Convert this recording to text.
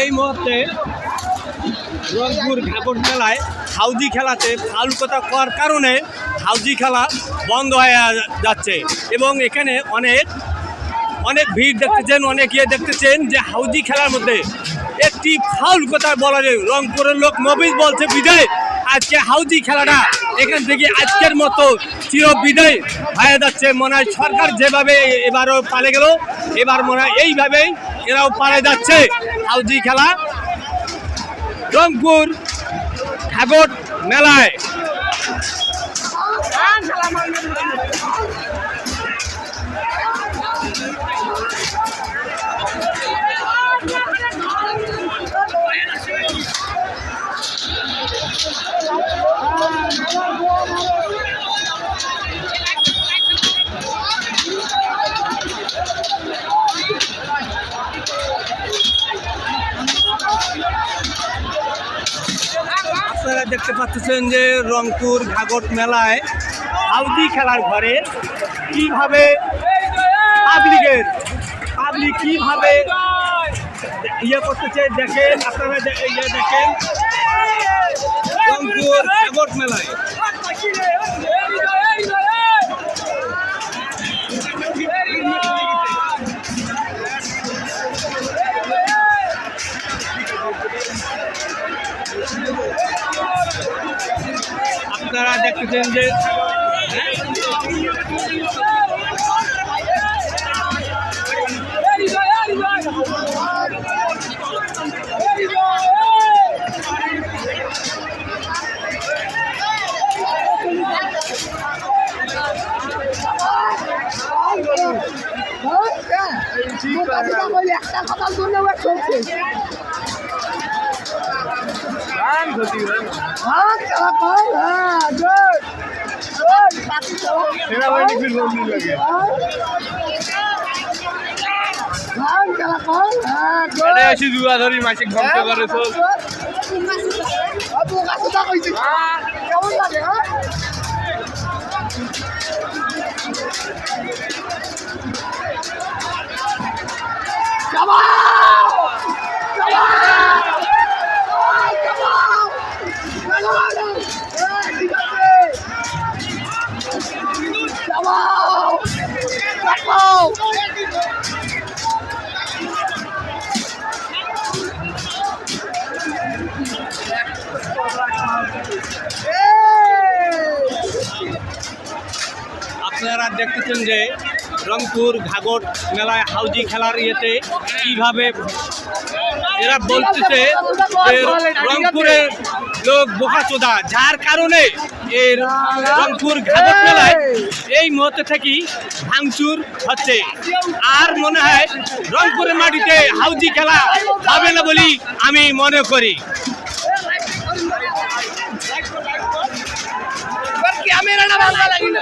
এই মুহূর্তে রংপুর ঘাগর মেলায় হাউজি খেলাতে কথা করার কারণে হাউজি খেলা বন্ধ হয়ে যাচ্ছে এবং এখানে অনেক অনেক ভিড় দেখতেছেন, অনেক ইয়ে দেখতেছেন যে হাউজি খেলার মধ্যে একটি ফাউল কথা বলা যায়। রংপুরের লোক মবিজ বলছে বিদায় আজকে হাউজি খেলাটা এখান থেকে আজকের মতো চির বিদায় হয়ে যাচ্ছে। মনে হয় সরকার যেভাবে এবারও পালে গেল, এবার মনে হয় এইভাবেই এরাও পালে যাচ্ছে। হাউজি খেলা। রংপুর ঘাগট মেলায়। আপনারা দেখতে পাচ্ছেন যে রংপুর ঘাগট মেলায় আউদি খেলার ঘরে কীভাবে পাবলিকের, পাবলিক কীভাবে ইয়ে করতেছে দেখেন, আপনারা ইয়ে দেখেন। রংপুর ঘাগট মেলায়। আপনারা দেখতেছেন যে একটা কথা শুনে চলছে হ্যাঁ। খেলা কর হ্যাঁ গুড গুড পাতি তো হ্যাঁ খেলা কর হ্যাঁ আসি জুয়া ধরি মাসিক ঘণ্টা করে চল আপনারা দেখতেছেন যে রংপুর ঘাগর মেলায় হাউজি খেলার ইয়েতে কীভাবে এরা বলতেছে যে রংপুরের লোক বোকাচোদা, যার কারণে এই রংপুর ঘাগর মেলায় এই মুহূর্তে থেকে ভাঙচুর হচ্ছে। আর মনে হয় রংপুরের মাটিতে হাউজি খেলা হবে না বলি আমি মনে করি। ভালো লাগিল।